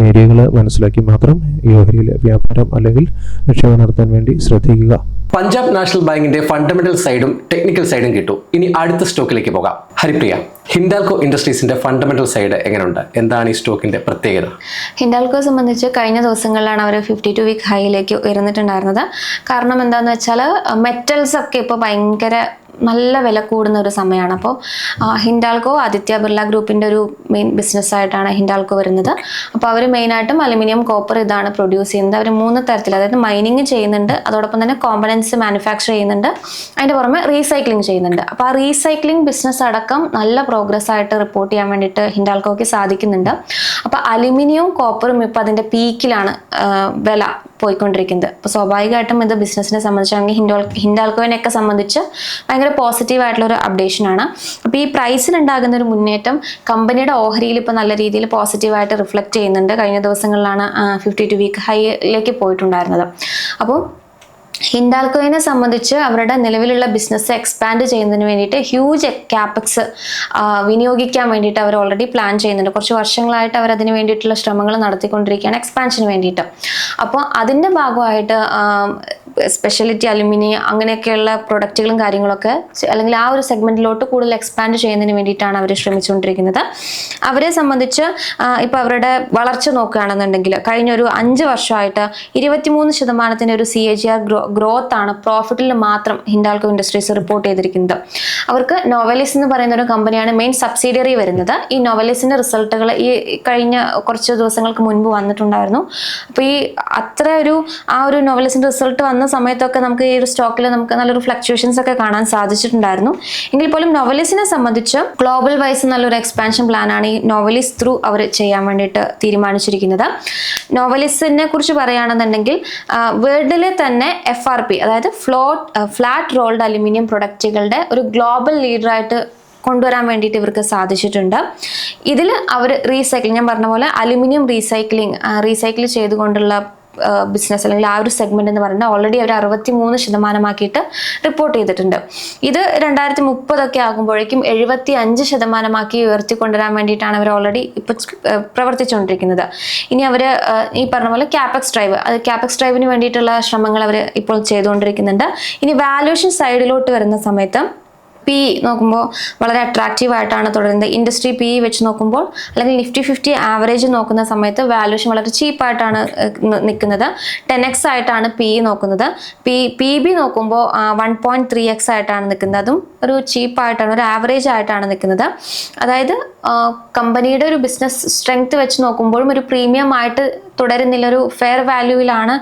ഏരിയകൾ മനസ്സിലാക്കി മാത്രം ഈ ഓഹരിയിൽ വ്യാപാരം അല്ലെങ്കിൽ നിക്ഷേപം നടത്താൻ വേണ്ടി ശ്രദ്ധിക്കുക. പഞ്ചാബ് നാഷണൽ ബാങ്കിന്റെ ഫണ്ടമെന്റൽ സൈഡും ടെക്നിക്കൽ സൈഡും കിട്ടു. ഇനി അടുത്ത സ്റ്റോക്കിലേക്ക് പോകാം. ഹരിപ്രിയ ഹിൻഡാൽകോ ഇൻഡസ്ട്രീസിന്റെ ഫണ്ടമെന്റൽ സൈഡ് എങ്ങനെയുണ്ട്? എന്താണ് ഈ സ്റ്റോക്കിന്റെ പ്രത്യേകത? ഹിൻഡാൽകോ സംബന്ധിച്ച് കഴിഞ്ഞ ദിവസങ്ങളിലാണ് അവർ ഫിഫ്റ്റി ടു വീക്ക് ഹൈയിലേക്ക് ഉയർന്നിട്ടുണ്ടായിരുന്നത്. കാരണം എന്താണെന്ന് വെച്ചാൽ മെറ്റൽസ് ഒക്കെ ഇപ്പോൾ ഭയങ്കര നല്ല വില കൂടുന്ന ഒരു സമയമാണ്. അപ്പോൾ ഹിൻഡാൽക്കോ ആദിത്യ ബിർള ഗ്രൂപ്പിന്റെ ഒരു മെയിൻ ബിസിനസ് ആയിട്ടാണ് ഹിൻഡാൽക്കോ വരുന്നത്. അപ്പോൾ അവർ മെയിനായിട്ടും അലുമിനിയം കോപ്പർ ഇതാണ് പ്രൊഡ്യൂസ് ചെയ്യുന്നത്. അവർ മൂന്ന് തരത്തിൽ അതായത് മൈനിങ് ചെയ്യുന്നുണ്ട് അതോടൊപ്പം തന്നെ കോമ്പണൻസ് മാനുഫാക്ചർ ചെയ്യുന്നുണ്ട് അതിന്റെ പുറമെ റീസൈക്ലിംഗ് ചെയ്യുന്നുണ്ട്. അപ്പോൾ ആ റീസൈക്ലിംഗ് ബിസിനസ് അടക്കം നല്ല പ്രോഗ്രസ് ആയിട്ട് റിപ്പോർട്ട് ചെയ്യാൻ വേണ്ടിയിട്ട് ഹിൻഡാൽക്കോയ്ക്ക് സാധിക്കുന്നുണ്ട്. അപ്പോൾ അലുമിനിയവും കോപ്പറും ഇപ്പോൾ അതിന്റെ പീക്കിലാണ് വില. പോയിക്കൊണ്ടിരിക്കുന്നത്. അപ്പോൾ സ്വാഭാവികമായിട്ടും ഇത് ബിസിനസ്സിനെ സംബന്ധിച്ചാണെങ്കിൽ ഹിൻഡോൾ ഹിൻഡാൽക്കോവിനെയൊക്കെ സംബന്ധിച്ച് ഭയങ്കര പോസിറ്റീവ് ആയിട്ടുള്ള ഒരു അപ്ഡേഷൻ ആണ്. അപ്പോൾ ഈ പ്രൈസിൽ ഉണ്ടാകുന്ന ഒരു മുന്നേറ്റം കമ്പനിയുടെ ഓഹരിയിൽ ഇപ്പോൾ നല്ല രീതിയിൽ പോസിറ്റീവായിട്ട് റിഫ്ലക്റ്റ് ചെയ്യുന്നുണ്ട്. കഴിഞ്ഞ ദിവസങ്ങളിലാണ് ഫിഫ്റ്റി ടു വീക്ക് ഹൈയിലേക്ക് പോയിട്ടുണ്ടായിരുന്നത്. അപ്പോൾ ഹിൻഡാൽക്കോയിനെ സംബന്ധിച്ച് അവരുടെ നിലവിലുള്ള ബിസിനസ് എക്സ്പാൻഡ് ചെയ്യുന്നതിന് വേണ്ടിയിട്ട് ഹ്യൂജ് ക്യാപക്സ് വിനിയോഗിക്കാൻ വേണ്ടിയിട്ട് അവർ ഓൾറെഡി പ്ലാൻ ചെയ്യുന്നുണ്ട്. കുറച്ച് വർഷങ്ങളായിട്ട് അവർ അതിന് വേണ്ടിയിട്ടുള്ള ശ്രമങ്ങൾ നടത്തിക്കൊണ്ടിരിക്കുകയാണ് എക്സ്പാൻഷന് വേണ്ടിയിട്ട്. അപ്പോൾ അതിന്റെ ഭാഗമായിട്ട് സ്പെഷ്യലിറ്റി അലുമിനിയം അങ്ങനെയൊക്കെയുള്ള പ്രൊഡക്റ്റുകളും കാര്യങ്ങളൊക്കെ അല്ലെങ്കിൽ ആ ഒരു സെഗ്മെന്റിലോട്ട് കൂടുതൽ എക്സ്പാൻഡ് ചെയ്യുന്നതിന് വേണ്ടിയിട്ടാണ് അവർ ശ്രമിച്ചുകൊണ്ടിരിക്കുന്നത്. അവരെ സംബന്ധിച്ച് ഇപ്പോൾ അവരുടെ വളർച്ച നോക്കുകയാണെന്നുണ്ടെങ്കിൽ കഴിഞ്ഞ ഒരു അഞ്ച് വർഷമായിട്ട് ഇരുപത്തിമൂന്ന് ശതമാനത്തിന്റെ ഒരു C A G R grow growth ആണ് പ്രോഫിറ്റിൽ മാത്രം ഹിൻഡാൽക്കോ ഇൻഡസ്ട്രീസ് റിപ്പോർട്ട് ചെയ്തിരിക്കുന്നത്. അവർക്ക് നോവലിസ് എന്ന് പറയുന്ന ഒരു കമ്പനിയാണ് മെയിൻ സബ്സിഡിയറി വരുന്നത്. ഈ നോവലിസിന്റെ റിസൾട്ടുകൾ ഈ കഴിഞ്ഞ കുറച്ച് ദിവസങ്ങൾക്ക് മുൻപ് വന്നിട്ടുണ്ടായിരുന്നു. അപ്പോൾ ഈ അത്ര ഒരു ആ ഒരു നോവലിസിന്റെ റിസൾട്ട് വന്ന സമയത്തൊക്കെ നമുക്ക് ഈ ഒരു സ്റ്റോക്കിൽ നമുക്ക് നല്ലൊരു ഫ്ലക്ച്വേഷൻസ് ഒക്കെ കാണാൻ സാധിച്ചിട്ടുണ്ടായിരുന്നു. എങ്കിൽ പോലും നോവലിസിനെ സംബന്ധിച്ച് ഗ്ലോബൽ വൈസ് നല്ലൊരു എക്സ്പാൻഷൻ പ്ലാനാണ് ഈ നോവലിസ് ത്രൂ അവർ ചെയ്യാൻ വേണ്ടിയിട്ട് തീരുമാനിച്ചിരിക്കുന്നത്. നോവലിസിനെ കുറിച്ച് പറയുകയാണെന്നുണ്ടെങ്കിൽ വേൾഡിലെ തന്നെ എഫ് ആർ പി അതായത് ഫ്ലോട്ട് ഫ്ലാറ്റ് റോൾഡ് അലുമിനിയം പ്രൊഡക്റ്റുകളുടെ ഒരു ഗ്ലോബൽ ലീഡറായിട്ട് കൊണ്ടുവരാൻ വേണ്ടിയിട്ട് ഇവർക്ക് സാധിച്ചിട്ടുണ്ട്. ഇതിൽ അവർ റീസൈക്ലിംഗ് ഞാൻ പറഞ്ഞ പോലെ അലുമിനിയം റീസൈക്ലിംഗ് റീസൈക്കിൾ ചെയ്തുകൊണ്ടുള്ള ബിസിനസ് അല്ലെങ്കിൽ ആ ഒരു സെഗ്മെന്റ് എന്ന് പറയുന്നത് ഓൾറെഡി അവർ അറുപത്തി മൂന്ന് ശതമാനമാക്കിയിട്ട് റിപ്പോർട്ട് ചെയ്തിട്ടുണ്ട്. ഇത് രണ്ടായിരത്തി മുപ്പതൊക്കെ ആകുമ്പോഴേക്കും എഴുപത്തി അഞ്ച് ശതമാനമാക്കി ഉയർത്തിക്കൊണ്ടുവരാൻ വേണ്ടിയിട്ടാണ് അവർ ഓൾറെഡി ഇപ്പോൾ പ്രവർത്തിച്ചുകൊണ്ടിരിക്കുന്നത്. ഇനി അവർ ഈ പറഞ്ഞ പോലെ ക്യാപെക്സ് ഡ്രൈവ് അത് ക്യാപെക്സ് ഡ്രൈവിന് വേണ്ടിയിട്ടുള്ള ശ്രമങ്ങൾ അവർ ഇപ്പോൾ ചെയ്തുകൊണ്ടിരിക്കുന്നുണ്ട്. ഇനി വാല്യൂഷൻ സൈഡിലോട്ട് വരുന്ന സമയത്ത് പി നോക്കുമ്പോൾ വളരെ അട്രാക്റ്റീവ് ആയിട്ടാണ് തുടരുന്നത്. ഇൻഡസ്ട്രി പി വെച്ച് നോക്കുമ്പോൾ അല്ലെങ്കിൽ നിഫ്റ്റി ഫിഫ്റ്റി ആവറേജ് നോക്കുന്ന സമയത്ത് വാല്യൂഷൻ വളരെ ചീപ്പായിട്ടാണ് നിൽക്കുന്നത്. ടെൻ എക്സ് ആയിട്ടാണ് പി നോക്കുന്നത്. പി പി ബി നോക്കുമ്പോൾ വൺ പോയിന്റ് ത്രീ എക്സ് ആയിട്ടാണ് നിൽക്കുന്നത്. അതും ഒരു ചീപ്പായിട്ടാണ് ഒരു ആവറേജ് ആയിട്ടാണ് നിൽക്കുന്നത്. അതായത് കമ്പനിയുടെ ഒരു ബിസിനസ് സ്ട്രെങ്ത് വെച്ച് നോക്കുമ്പോഴും ഒരു പ്രീമിയം ആയിട്ട് തുടരുന്നില്ല ഒരു ഫെയർ വാല്യൂവിലാണ്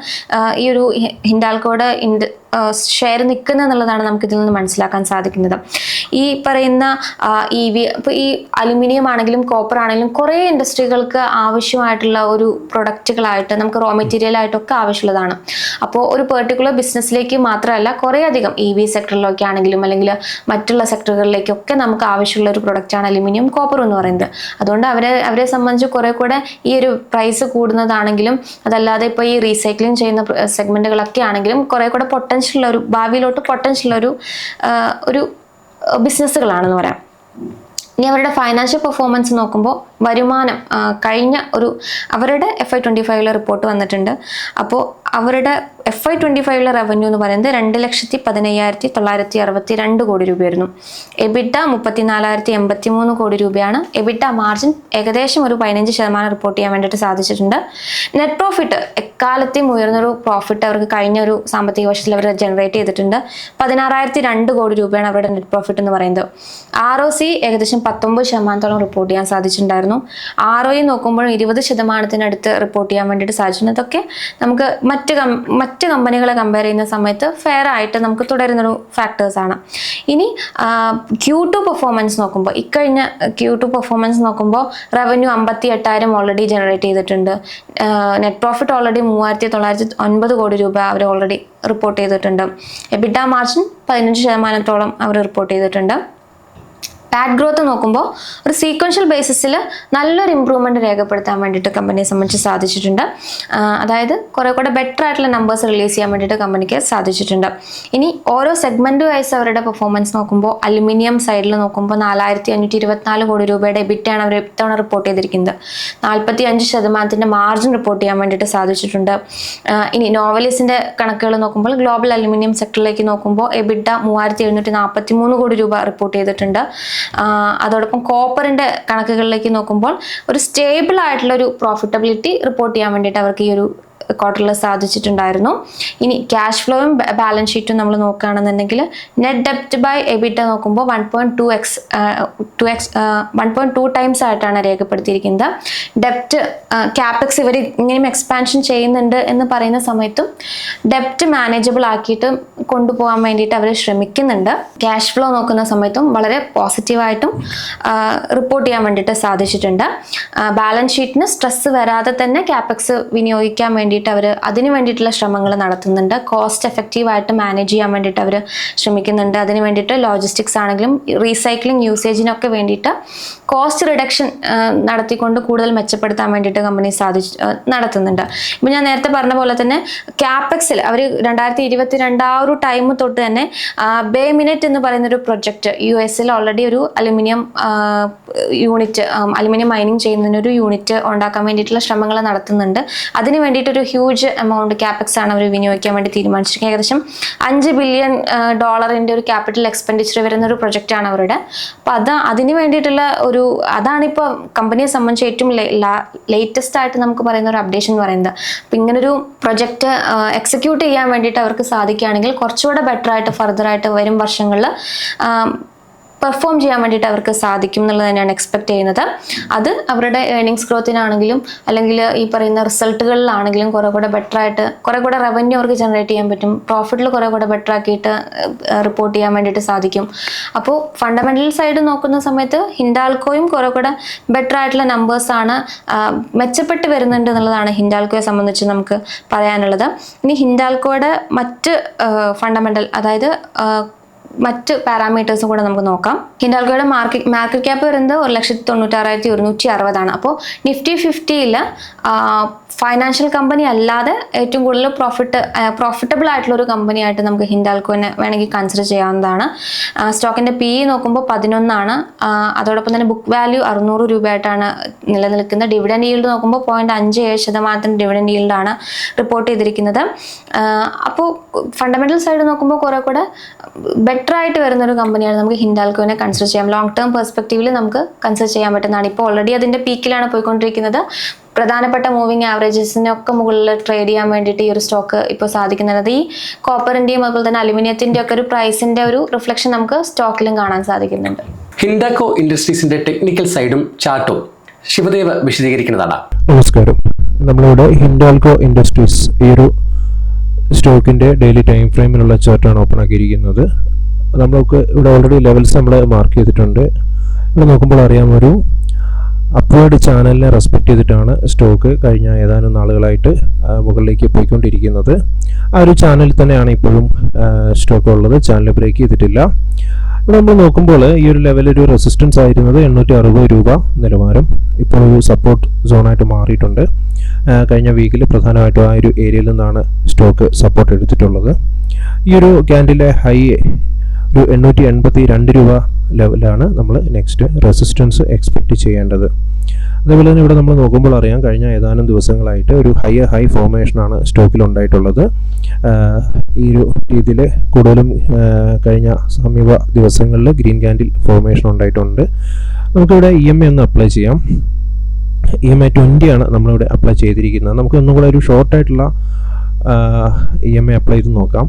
ഈ ഒരു ഹിൻഡാൽക്കോട് ഷെയർ നിൽക്കുന്നത് എന്നുള്ളതാണ് നമുക്ക് ഇതിൽ നിന്ന് മനസ്സിലാക്കാൻ സാധിക്കുന്നത്. ഈ പറയുന്ന ഇ വി ഇപ്പോൾ ഈ അലുമിനിയം ആണെങ്കിലും കോപ്പർ ആണെങ്കിലും കുറേ ഇൻഡസ്ട്രികൾക്ക് ആവശ്യമായിട്ടുള്ള ഒരു പ്രൊഡക്റ്റുകളായിട്ട് നമുക്ക് റോ മെറ്റീരിയൽ ആയിട്ടൊക്കെ ആവശ്യമുള്ളതാണ്. അപ്പോൾ ഒരു പെർട്ടിക്കുലർ ബിസിനസ്സിലേക്ക് മാത്രമല്ല കുറേ അധികം ഇ വി സെക്ടറിലൊക്കെ ആണെങ്കിലും അല്ലെങ്കിൽ മറ്റുള്ള സെക്ടറുകളിലേക്കൊക്കെ നമുക്ക് ആവശ്യമുള്ള ഒരു പ്രൊഡക്റ്റാണ് അലുമിനിയം കോപ്പർ എന്ന് പറയുന്നത്. അതുകൊണ്ട് അവരെ അവരെ സംബന്ധിച്ച് കുറെ കൂടെ ഈ ഒരു പ്രൈസ് കൂടുന്നതാണെങ്കിലും അതല്ലാതെ ഇപ്പോൾ ഈ റീസൈക്ലിംഗ് ചെയ്യുന്ന സെഗ്മെന്റുകളൊക്കെ ആണെങ്കിലും കുറെ കൂടെ പൊട്ടൻഷ്യൽ ഒരു ഭാവിയിലോട്ട് പൊട്ടൻഷ്യൽ ഒരു ഒരു ബിസിനസ്സുകളാണെന്ന് പറയാം. ഇനി അവരുടെ ഫൈനാൻഷ്യൽ പെർഫോമൻസ് നോക്കുമ്പോൾ വരുമാനം കഴിഞ്ഞ ഒരു അവരുടെ എഫ് ഐ ട്വന്റി ഫൈവിലെ റിപ്പോർട്ട് വന്നിട്ടുണ്ട്. അപ്പോൾ അവരുടെ എഫ് ഐ ട്വന്റി ഫൈവിലെ റവന്യൂ എന്ന് പറയുന്നത് രണ്ട് ലക്ഷത്തി പതിനയ്യായിരത്തി തൊള്ളായിരത്തി അറുപത്തി രണ്ട് കോടി രൂപയായിരുന്നു. എബിട്ട മുപ്പത്തിനാലായിരത്തി എൺപത്തി മൂന്ന് കോടി രൂപയാണ്. എബിറ്റ മാർജിൻ ഏകദേശം ഒരു പതിനഞ്ച് ശതമാനം റിപ്പോർട്ട് ചെയ്യാൻ വേണ്ടിയിട്ട് സാധിച്ചിട്ടുണ്ട്. നെറ്റ് പ്രോഫിറ്റ് എക്കാലത്തെയും ഉയർന്നൊരു പ്രോഫിറ്റ് അവർക്ക് കഴിഞ്ഞ ഒരു സാമ്പത്തിക വർഷത്തിൽ അവർ ജനറേറ്റ് ചെയ്തിട്ടുണ്ട്. പതിനാറായിരത്തി രണ്ട് കോടി രൂപയാണ് അവരുടെ നെറ്റ് പ്രോഫിറ്റ് എന്ന് പറയുന്നത്. ആർ ഒ സി ഏകദേശം പത്തൊമ്പത് ശതമാനത്തോളം റിപ്പോർട്ട് ചെയ്യാൻ സാധിച്ചിട്ടുണ്ടായിരുന്നു. ആർ ഒ നോക്കുമ്പോഴും ഇരുപത് ശതമാനത്തിനടുത്ത് റിപ്പോർട്ട് ചെയ്യാൻ വേണ്ടിയിട്ട് സാധിച്ചു അതൊക്കെ നമുക്ക് മറ്റ് കം മറ്റ് കമ്പനികളെ കമ്പയർ ചെയ്യുന്ന സമയത്ത് ഫെയർ ആയിട്ട് നമുക്ക് തുടരുന്നൊരു ഫാക്ടേഴ്സ് ആണ്. ഇനി ക്യൂ ടു പെർഫോമൻസ് നോക്കുമ്പോൾ ഇക്കഴിഞ്ഞ ക്യൂ ടു പെർഫോമൻസ് നോക്കുമ്പോൾ റവന്യൂ അമ്പത്തി എട്ടായിരം ഓൾറെഡി ജനറേറ്റ് ചെയ്തിട്ടുണ്ട്. നെറ്റ് പ്രോഫിറ്റ് ഓൾറെഡി മൂവായിരത്തി തൊള്ളായിരത്തി ഒൻപത് കോടി രൂപ അവർ ഓൾറെഡി റിപ്പോർട്ട് ചെയ്തിട്ടുണ്ട്. എബിഡ മാർജിൻ പതിനഞ്ച് ശതമാനത്തോളം അവർ റിപ്പോർട്ട് ചെയ്തിട്ടുണ്ട്. പാറ്റ് ഗ്രോത്ത് നോക്കുമ്പോൾ ഒരു സീക്വൻഷ്യൽ ബേസിസിൽ നല്ലൊരു ഇമ്പ്രൂവ്മെന്റ് രേഖപ്പെടുത്താൻ വേണ്ടിയിട്ട് കമ്പനിയെ സംബന്ധിച്ച് സാധിച്ചിട്ടുണ്ട്. അതായത് കുറെ കൂടെ ബെറ്റർ ആയിട്ടുള്ള നമ്പേഴ്സ് റിലീസ് ചെയ്യാൻ വേണ്ടിയിട്ട് കമ്പനിക്ക് സാധിച്ചിട്ടുണ്ട്. ഇനി ഓരോ സെഗ്മെന്റ് വൈസ് അവരുടെ പെർഫോമൻസ് നോക്കുമ്പോൾ അലുമിനിയം സൈഡിൽ നോക്കുമ്പോൾ നാലായിരത്തി അഞ്ഞൂറ്റി ഇരുപത്തിനാല് കോടി രൂപയുടെ എബിറ്റാണ് അവർ ഇത്തവണ റിപ്പോർട്ട് ചെയ്തിരിക്കുന്നത്. നാൽപ്പത്തി അഞ്ച് ശതമാനത്തിന്റെ മാർജിൻ റിപ്പോർട്ട് ചെയ്യാൻ വേണ്ടിയിട്ട് സാധിച്ചിട്ടുണ്ട്. ഇനി നോവലിസിന്റെ കണക്കുകൾ നോക്കുമ്പോൾ ഗ്ലോബൽ അലുമിനിയം സെക്ടറിലേക്ക് നോക്കുമ്പോൾ എബിഡ മൂവായിരത്തി എഴുന്നൂറ്റി നാൽപ്പത്തി മൂന്ന് കോടി രൂപ റിപ്പോർട്ട് ചെയ്തിട്ടുണ്ട്. അതോടൊപ്പം കോപ്പറിന്റെ കണക്കുകളിലേക്ക് നോക്കുമ്പോൾ ഒരു സ്റ്റേബിൾ ആയിട്ടുള്ള ഒരു പ്രോഫിറ്റബിലിറ്റി റിപ്പോർട്ട് ചെയ്യാൻ വേണ്ടിയിട്ട് അവർക്ക് ഈ ഒരു ക്വാർട്ടറിൽ സാധിച്ചിട്ടുണ്ടായിരുന്നു. ഇനി ക്യാഷ് ഫ്ലോയും ബാലൻസ് ഷീറ്റും നമ്മൾ നോക്കുകയാണെന്നുണ്ടെങ്കിൽ നെറ്റ് ഡെപ്റ്റ് ബൈ എബിറ്റ നോക്കുമ്പോൾ one point two X two X one point two times ആയിട്ടാണ് രേഖപ്പെടുത്തിയിരിക്കുന്നത്. ഡെപ്റ്റ് ക്യാപെക്സ് ഇവർ ഇങ്ങനെയും എക്സ്പാൻഷൻ ചെയ്യുന്നുണ്ട് എന്ന് പറയുന്ന സമയത്തും ഡെപ്റ്റ് മാനേജബിൾ ആക്കിയിട്ട് കൊണ്ടുപോകാൻ വേണ്ടിയിട്ട് അവർ ശ്രമിക്കുന്നുണ്ട്. ക്യാഷ് ഫ്ലോ നോക്കുന്ന സമയത്തും വളരെ പോസിറ്റീവായിട്ടും റിപ്പോർട്ട് ചെയ്യാൻ വേണ്ടിയിട്ട് സാധിച്ചിട്ടുണ്ട്. ബാലൻസ് ഷീറ്റിന് സ്ട്രെസ് വരാതെ തന്നെ ക്യാപെക്സ് വിനിയോഗിക്കാൻ വേണ്ടിയിട്ട് അവർ അതിന് വേണ്ടിയിട്ടുള്ള ശ്രമങ്ങൾ നടത്തുന്നുണ്ട്. കോസ്റ്റ് എഫക്റ്റീവ് ആയിട്ട് മാനേജ് ചെയ്യാൻ വേണ്ടിയിട്ട് അവർ ശ്രമിക്കുന്നുണ്ട്. അതിന് വേണ്ടിയിട്ട് ലോജിസ്റ്റിക്സ് ആണെങ്കിലും റീസൈക്ലിംഗ് യൂസേജിനൊക്കെ വേണ്ടിയിട്ട് കോസ്റ്റ് റിഡക്ഷൻ നടത്തിക്കൊണ്ട് കൂടുതൽ മെച്ചപ്പെടുത്താൻ വേണ്ടിയിട്ട് കമ്പനി സാധിച്ച് നടത്തുന്നുണ്ട്. ഇപ്പം ഞാൻ നേരത്തെ പറഞ്ഞ പോലെ തന്നെ ക്യാപെക്സിൽ അവർ രണ്ടായിരത്തി ഇരുപത്തി രണ്ട് ആ ഒരു ടൈം തൊട്ട് തന്നെ ബേ മിനറ്റ് എന്ന് പറയുന്ന ഒരു പ്രൊജക്റ്റ് യു എസിൽ ഓൾറെഡി ഒരു അലുമിനിയം യൂണിറ്റ് അലുമിനിയം മൈനിങ് ചെയ്യുന്നതിനൊരു യൂണിറ്റ് ഉണ്ടാക്കാൻ വേണ്ടിയിട്ടുള്ള ശ്രമങ്ങൾ നടത്തുന്നുണ്ട്. അതിന് വേണ്ടിയിട്ടൊരു ഹ്യൂജ് എമൗണ്ട് ക്യാപെക്സ് ആണ് അവർ വിനിയോഗിക്കാൻ വേണ്ടി തീരുമാനിച്ചിരിക്കുന്നത്. ഏകദേശം അഞ്ച് ബില്യൺ ഡോളറിന്റെ ഒരു ക്യാപിറ്റൽ എക്സ്പെൻഡിച്ചർ വരുന്ന ഒരു പ്രൊജക്റ്റ് ആണ് അവരുടെ. അപ്പോൾ അത് അതിന് വേണ്ടിയിട്ടുള്ള ഒരു അതാണിപ്പോൾ കമ്പനിയെ സംബന്ധിച്ച് ഏറ്റവും ലേറ്റസ്റ്റ് ആയിട്ട് നമുക്ക് പറയുന്ന ഒരു അപ്ഡേഷൻ എന്ന് പറയുന്നത്. അപ്പം ഇങ്ങനൊരു പ്രൊജക്റ്റ് എക്സിക്യൂട്ട് ചെയ്യാൻ വേണ്ടിയിട്ട് അവർക്ക് സാധിക്കുകയാണെങ്കിൽ കുറച്ചുകൂടെ ബെറ്റർ ആയിട്ട് ഫർദർ ആയിട്ട് വരും വർഷങ്ങളിൽ പെർഫോം ചെയ്യാൻ വേണ്ടിയിട്ട് അവർക്ക് സാധിക്കും എന്നുള്ളത് തന്നെയാണ് എക്സ്പെക്ട് ചെയ്യുന്നത്. അത് അവരുടെ ഏണിങ്സ് ഗ്രോത്തിനാണെങ്കിലും അല്ലെങ്കിൽ ഈ പറയുന്ന റിസൾട്ടുകളിലാണെങ്കിലും കുറെ കൂടെ ബെറ്റർ ആയിട്ട് കുറെ കൂടെ റവന്യൂ അവർക്ക് ജനറേറ്റ് ചെയ്യാൻ പറ്റും. പ്രോഫിറ്റിൽ കുറെ കൂടെ ബെറ്റർ ആക്കിയിട്ട് റിപ്പോർട്ട് ചെയ്യാൻ വേണ്ടിയിട്ട് സാധിക്കും. അപ്പോൾ ഫണ്ടമെന്റൽ സൈഡ് നോക്കുന്ന സമയത്ത് ഹിൻഡാൽക്കോയും കുറെ കൂടെ ബെറ്റർ ആയിട്ടുള്ള നമ്പേഴ്സ് ആണ് മെച്ചപ്പെട്ട് വരുന്നുണ്ട് എന്നുള്ളതാണ് ഹിൻഡാൽക്കോയെ സംബന്ധിച്ച് നമുക്ക് പറയാനുള്ളത്. ഇനി ഹിൻഡാൽക്കോയുടെ മറ്റ് ഫണ്ടമെന്റൽ അതായത് മറ്റ് പാരാമീറ്റേഴ്സും കൂടെ നമുക്ക് നോക്കാം. ഹിൻഡാൽക്കോയുടെ മാർക്കറ്റ് മാർക്കറ്റ് ക്യാപ്പ് വരുന്നത് ഒരു ലക്ഷത്തി തൊണ്ണൂറ്റാറായിരത്തി ഒരുന്നൂറ്റി അറുപതാണ്. അപ്പോൾ നിഫ്റ്റി ഫിഫ്റ്റിയിൽ ഫൈനാൻഷ്യൽ കമ്പനി അല്ലാതെ ഏറ്റവും കൂടുതൽ പ്രോഫിറ്റ് പ്രോഫിറ്റബിൾ ആയിട്ടുള്ള ഒരു കമ്പനിയായിട്ട് നമുക്ക് ഹിൻഡാൽക്കോനെ വേണമെങ്കിൽ കൺസിഡർ ചെയ്യാവുന്നതാണ്. സ്റ്റോക്കിന്റെ പി ഇ നോക്കുമ്പോൾ പതിനൊന്നാണ്. അതോടൊപ്പം തന്നെ ബുക്ക് വാല്യൂ അറുന്നൂറ് രൂപയായിട്ടാണ് നിലനിൽക്കുന്നത്. ഡിവിഡൻഡ് ഈൽഡ് നോക്കുമ്പോൾ പോയിന്റ് അഞ്ച് ഏഴ് ശതമാനത്തിന്റെ ഡിവിഡൻഡ് yield-ആണ് റിപ്പോർട്ട് ചെയ്തിരിക്കുന്നത്. അപ്പോൾ ഫണ്ടമെന്റൽ സൈഡ് നോക്കുമ്പോൾ കുറെ കൂടെ ബെറ്റർ ആയിട്ട് വരുന്ന ഒരു കമ്പനിയാണ് നമുക്ക് ഹിൻഡാൽക്കോനെ കൺസിഡർ ചെയ്യാം. ലോങ് ടേം പെർസ്പെക്റ്റീവിൽ നമുക്ക് കൺസിഡർ ചെയ്യാൻ പറ്റുന്നതാണ്. ഇപ്പോൾ ഓൾറെഡി അതിന്റെ പീക്കിലാണ് പോയിക്കൊണ്ടിരിക്കുന്നത്. പ്രധാനപ്പെട്ട മൂവിങ് ആവറേജസിനൊക്കെ മുകളിൽ ട്രേഡ് ചെയ്യാൻ വേണ്ടിയിട്ട് ഈ ഒരു സ്റ്റോക്ക് ഇപ്പോൾ സാധിക്കുന്നത് ഈ കോപ്പറിന്റെയും അതുപോലെ തന്നെ അലുമിനിയത്തിന്റെ ഒക്കെ ഒരു പ്രൈസിന്റെ ഒരു റിഫ്ലക്ഷൻ നമുക്ക് സ്റ്റോക്കിലും കാണാൻ സാധിക്കുന്നുണ്ട്. ഹിൻഡാക്കോ ഇൻഡസ്ട്രീസിന്റെ ടെക്നിക്കൽ സൈഡും ചാർട്ടും ശിവദേവ് വിശദീകരിക്കുന്നതാണ്. നമസ്കാരം. നമ്മളിവിടെ ഹിൻഡാൽക്കോ ഇൻഡസ്ട്രീസ് ഈ ഒരു സ്റ്റോക്കിന്റെ ഡെയിലി ടൈം ഫ്രെയിമിലുള്ള ചാർട്ടാണ് ഓപ്പൺ ആക്കിയിരിക്കുന്നത്. നമ്മൾക്ക് ഇവിടെ ഓൾറെഡി ലെവൽസ് നമ്മൾ മാർക്ക് ചെയ്തിട്ടുണ്ട്. ഇവിടെ നോക്കുമ്പോൾ അറിയാം ഒരു അപ്വേഡ് ചാനലിനെ റെസ്പെക്ട് ചെയ്തിട്ടാണ് സ്റ്റോക്ക് കഴിഞ്ഞ ഏതാനും നാളുകളായിട്ട് മുകളിലേക്ക് പോയിക്കൊണ്ടിരിക്കുന്നത്. ആ ഒരു ചാനലിൽ തന്നെയാണ് ഇപ്പോഴും സ്റ്റോക്ക് ഉള്ളത്. ചാനൽ ബ്രേക്ക് ചെയ്തിട്ടില്ല. ഇവിടെ നമ്മൾ നോക്കുമ്പോൾ ഈ ഒരു ലെവൽ ഒരു റെസിസ്റ്റൻസ് ആയിരുന്നത് എണ്ണൂറ്റി അറുപത് രൂപ നിലവാരം. ഇപ്പോൾ ഒരു സപ്പോർട്ട് സോണായിട്ട് മാറിയിട്ടുണ്ട്. കഴിഞ്ഞ വീക്കിൽ പ്രധാനമായിട്ടും ആ ഒരു ഏരിയയിൽ നിന്നാണ് സ്റ്റോക്ക് സപ്പോർട്ട് എടുത്തിട്ടുള്ളത്. ഈ ഒരു ക്യാൻഡിലെ ഹൈ ഒരു എണ്ണൂറ്റി എൺപത്തി രണ്ട് രൂപ ലെവലാണ് നമ്മൾ നെക്സ്റ്റ് റെസിസ്റ്റൻസ് എക്സ്പെക്റ്റ് ചെയ്യേണ്ടത്. അതേപോലെ തന്നെ ഇവിടെ നമ്മൾ നോക്കുമ്പോൾ അറിയാം കഴിഞ്ഞ ഏതാനും ദിവസങ്ങളായിട്ട് ഒരു ഹൈ ഹൈ ഫോർമേഷനാണ് സ്റ്റോക്കിൽ ഉണ്ടായിട്ടുള്ളത്. ഈ ഒരു രീതിയിൽ കൂടുതലും കഴിഞ്ഞ സമീപ ദിവസങ്ങളിൽ ഗ്രീൻ ക്യാൻഡിൽ ഫോർമേഷൻ ഉണ്ടായിട്ടുണ്ട്. നമുക്കിവിടെ ഇ എം ഐ ഒന്ന് അപ്ലൈ ചെയ്യാം. ഇ എം ഐ ട്വന്റി ആണ് നമ്മളിവിടെ അപ്ലൈ ചെയ്തിരിക്കുന്നത്. നമുക്ക് ഒന്നും കൂടെ ഒരു ഷോർട്ടായിട്ടുള്ള ഇ എം ഐ അപ്ലൈ ചെയ്ത് നോക്കാം.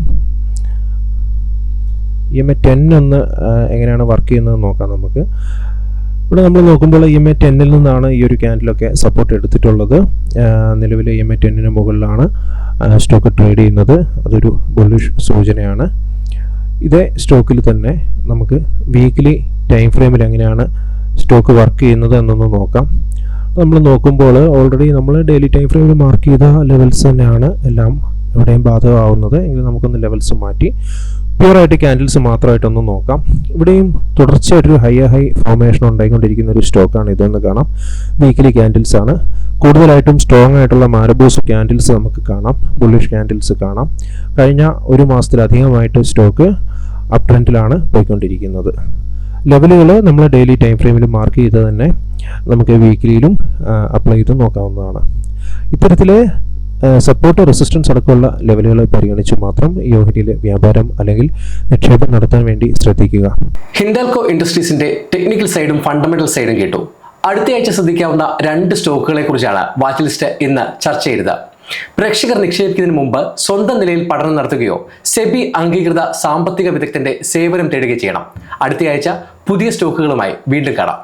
ഇ എം എ ടെൻ ഒന്ന് എങ്ങനെയാണ് വർക്ക് ചെയ്യുന്നത് നോക്കാം നമുക്ക്. ഇവിടെ നമ്മൾ നോക്കുമ്പോൾ ഇ എം എ ടെന്നിൽ നിന്നാണ് ഈ ഒരു ക്യാൻഡിലൊക്കെ സപ്പോർട്ട് എടുത്തിട്ടുള്ളത്. നിലവിൽ ഇ എം എ ടെന്നിന് മുകളിലാണ് സ്റ്റോക്ക് ട്രേഡ് ചെയ്യുന്നത്. അതൊരു ബുള്ളിഷ് സൂചനയാണ്. ഇതേ സ്റ്റോക്കിൽ തന്നെ നമുക്ക് വീക്ക്ലി ടൈം ഫ്രെയിമിൽ എങ്ങനെയാണ് സ്റ്റോക്ക് വർക്ക് ചെയ്യുന്നത് എന്നൊന്ന് നോക്കാം. നമ്മൾ നോക്കുമ്പോൾ ഓൾറെഡി നമ്മൾ ഡെയിലി ടൈം ഫ്രെയിമിൽ മാർക്ക് ചെയ്ത ലെവൽസ് തന്നെയാണ് എല്ലാം എവിടെയും ബാധകമാവുന്നത്. എങ്കിൽ നമുക്കൊന്ന് ലെവൽസ് മാറ്റി. പ്യുവറായിട്ട് ക്യാൻഡിൽസ് മാത്രമായിട്ടൊന്ന് നോക്കാം. ഇവിടെയും തുടർച്ചയായിട്ടൊരു ഹൈ ഹൈ ഫോർമേഷൻ ഉണ്ടായിക്കൊണ്ടിരിക്കുന്ന ഒരു സ്റ്റോക്കാണ് ഇതെന്ന് കാണാം. വീക്കിലി ക്യാൻഡിൽസ് ആണ്. കൂടുതലായിട്ടും സ്ട്രോങ് ആയിട്ടുള്ള മാരബൂസ് ക്യാൻഡിൽസ് നമുക്ക് കാണാം. ബുള്ളിഷ് ക്യാൻഡിൽസ് കാണാം. കഴിഞ്ഞ ഒരു മാസത്തിലധികമായിട്ട് സ്റ്റോക്ക് അപ് ട്രെൻഡിലാണ് പോയിക്കൊണ്ടിരിക്കുന്നത്. ലെവലുകൾ നമ്മൾ ഡെയിലി ടൈം ഫ്രെയിമിൽ മാർക്ക് ചെയ്ത് തന്നെ നമുക്ക് വീക്കിലിയിലും അപ്ലൈ ചെയ്ത് നോക്കാവുന്നതാണ്. ഇത്തരത്തിൽ സപ്പോർട്ട് റെസിസ്റ്റൻസ് അടക്കമുള്ള ലെവലുകൾ പരിഗണിച്ച് മാത്രം ഈ വ്യാപാരം അല്ലെങ്കിൽ നിക്ഷേപം നടത്താൻ വേണ്ടി ശ്രദ്ധിക്കുക. ഹിൻഡാൽകോ ഇൻഡസ്ട്രീസിന്റെ ടെക്നിക്കൽ സൈഡും ഫണ്ടമെന്റൽ സൈഡും കേട്ടു. അടുത്തയാഴ്ച ശ്രദ്ധിക്കാവുന്ന രണ്ട് സ്റ്റോക്കുകളെ കുറിച്ചാണ് വാച്ച് ലിസ്റ്റ് ഇന്ന് ചർച്ച ചെയ്തത്. പ്രേക്ഷകർ നിക്ഷേപിക്കുന്നതിന് മുമ്പ് സ്വന്തം നിലയിൽ പഠനം നടത്തുകയോ സെബി അംഗീകൃത സാമ്പത്തിക വിദഗ്ധന്റെ സേവനം തേടുകയോ ചെയ്യണം. അടുത്തയാഴ്ച പുതിയ സ്റ്റോക്കുകളുമായി വീണ്ടും കാണാം.